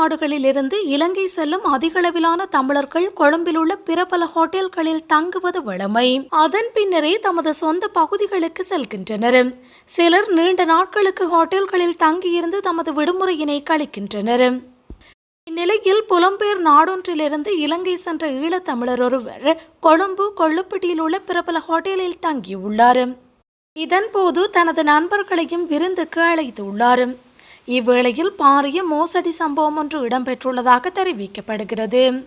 நாடுகளிலிருந்து இலங்கை செல்லும் அதிகளவிலான தமிழர்கள் கொழும்பில் உள்ள பிற பல ஹோட்டல்களில் தங்குவது வழமை. அதன் பின்னரே தமது சொந்த பகுதிகளுக்கு செல்கின்றனர். சிலர் நீண்ட நாட்களுக்கு ஹோட்டல்களில் தங்கியிருந்து தமது விடுமுறையினை கழிக்கின்றனர். இந்நிலையில் புலம்பெயர் நாடொன்றிலிருந்து இலங்கை சென்ற ஈழத்தமிழர் ஒருவர் கொழும்பு கொள்ளுப்பட்டியில் உள்ள பிரபல ஹோட்டலில் தங்கியுள்ளார். இதன்போது தனது நண்பர்களையும் விருந்துக்கு அழைத்துள்ளார். இவ்வேளையில் பாரிய மோசடி சம்பவம் ஒன்று இடம்பெற்றுள்ளதாக தெரிவிக்கப்படுகிறது.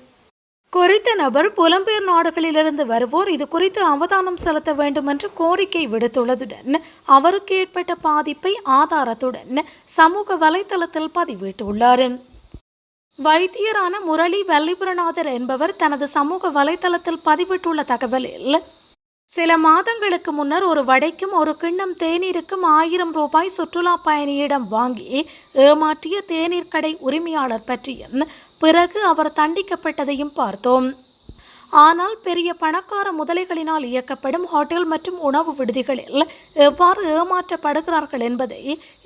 குறித்த நபர் புலம்பெயர் நாடுகளிலிருந்து வருவோர் இது குறித்து அவதானம் செலுத்த வேண்டும் என்று கோரிக்கை விடுத்துள்ளதுடன் அவருக்கு ஏற்பட்ட பாதிப்பை ஆதாரத்துடன் சமூக வலைதளத்தில் பதிவிட்டுள்ளார். வைத்தியரான முரளி வல்லிபுரநாதர் என்பவர் தனது சமூக வலைதளத்தில் பதிவிட்டுள்ள தகவலில் சில மாதங்களுக்கு முன்னர் ஒரு வடைக்கும் ஒரு கிண்ணம் தேநீருக்கும் ஆயிரம் ரூபாய் சுற்றுலா பயணியிடம் வாங்கி ஏமாற்றிய தேநீர் கடை உரிமையாளர் பற்றியும் பிறகு அவர் தண்டிக்கப்பட்டதையும் பார்த்தோம். ஆனால் பெரிய பணக்கார முதலைகளினால் இயக்கப்படும் ஹோட்டல் மற்றும் உணவு விடுதிகளில் எவ்வாறு ஏமாற்றப்படுகிறார்கள் என்பதை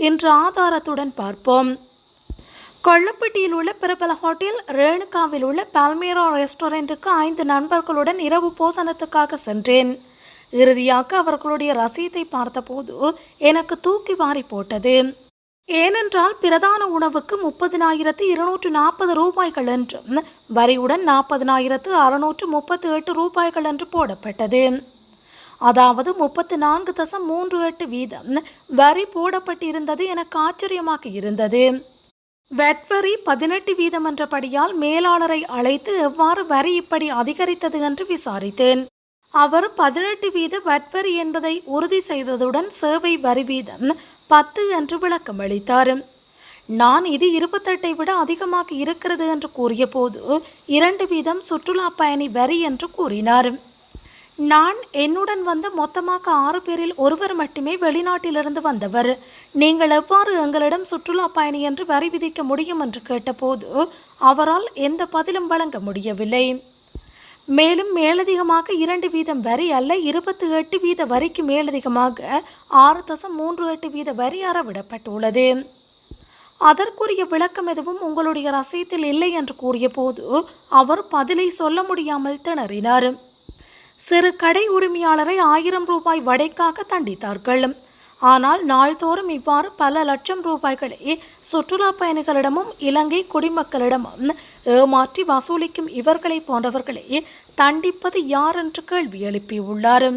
இன்று ஆதாரத்துடன் பார்ப்போம். கொள்ளப்பட்டியில் உள்ள பிரபல ஹோட்டல் ரேணுகாவில் உள்ள பால்மேரா ரெஸ்டாரண்ட்டுக்கு ஐந்து நண்பர்களுடன் இரவு போசனத்துக்காக சென்றேன். இறுதியாக அவர்களுடைய ரசீதை பார்த்தபோது எனக்கு தூக்கி வாரி போட்டது. ஏனென்றால் பிரதான உணவுக்கு முப்பதினாயிரத்து இருநூற்று நாற்பது ரூபாய்கள் என்றும் வரியுடன் நாற்பதினாயிரத்து அறுநூற்று முப்பத்தி எட்டு ரூபாய்கள் என்று போடப்பட்டது. அதாவது முப்பத்து நான்கு தசம் மூன்று எட்டு வீதம் வரி போடப்பட்டிருந்தது எனக்கு ஆச்சரியமாக இருந்தது. வெட்வரி பதினெட்டு வீதம் என்றபடியால் மேலாளரை அழைத்து எவ்வாறு வரி இப்படி அதிகரித்தது என்று விசாரித்தேன். அவர் பதினெட்டு வீத வட்வரி என்பதை உறுதி செய்ததுடன் சேவை வரி வீதம் பத்து என்று விளக்கம் அளித்தார். நான் இது இருபத்தெட்டை விட அதிகமாக இருக்கிறது என்று கூறிய போது இரண்டு வீதம் சுற்றுலா பயணி வரி என்று கூறினார். நான் என்னுடன் வந்த மொத்தமாக ஆறு பேரில் ஒருவர் மட்டுமே வெளிநாட்டிலிருந்து வந்தவர். நீங்கள் எவ்வாறு எங்களிடம் சுற்றுலா பயணி என்று வரி விதிக்க முடியும் என்று கேட்டபோது அவரால் எந்த பதிலும் வழங்க முடியவில்லை. மேலும் மேலதிகமாக இரண்டு வீதம் வரி அல்ல இருபத்தி எட்டு வீத வரிக்கு மேலதிகமாக ஆறு தசம் மூன்று எட்டு வீத வரி அறவிடப்பட்டுள்ளது அதற்குரிய விளக்கம் எதுவும் உங்களுடைய ரசீத்தில் இல்லை என்று கூறியபோது அவர் பதிலை சொல்ல முடியாமல் திணறினார். சிறு கடை உரிமையாளரை ஆயிரம் ரூபாய் வடைக்காக தண்டித்தார்கள். ஆனால் நாள்தோறும் இவ்வாறு பல லட்சம் ரூபாய்களை சுற்றுலா பயணிகளிடமும் இலங்கை குடிமக்களிடமும் ஏமாற்றி வசூலிக்கும் இவர்களை போன்றவர்களை தண்டிப்பது யார் என்று கேள்வி எழுப்பியுள்ளார்.